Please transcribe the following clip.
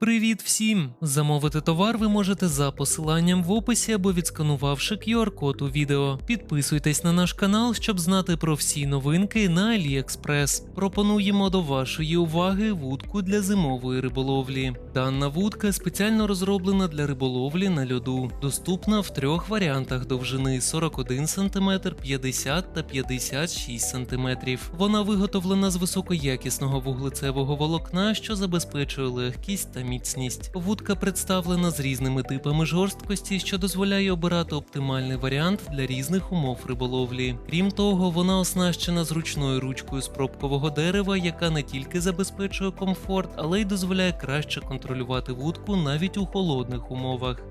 Привіт всім! Замовити товар ви можете за посиланням в описі або відсканувавши QR-код у відео. Підписуйтесь на наш канал, щоб знати про всі новинки на AliExpress. Пропонуємо до вашої уваги вудку для зимової риболовлі. Дана вудка спеціально розроблена для риболовлі на льоду, доступна в трьох варіантах довжини 41 см, 50 та 56 см. Вона виготовлена з високоякісного вуглецевого волокна, що забезпечує легкість та міцність. Вудка представлена з різними типами жорсткості, що дозволяє обирати оптимальний варіант для різних умов риболовлі. Крім того, вона оснащена зручною ручкою з пробкового дерева, яка не тільки забезпечує комфорт, але й дозволяє краще контролювати вудку навіть у холодних умовах.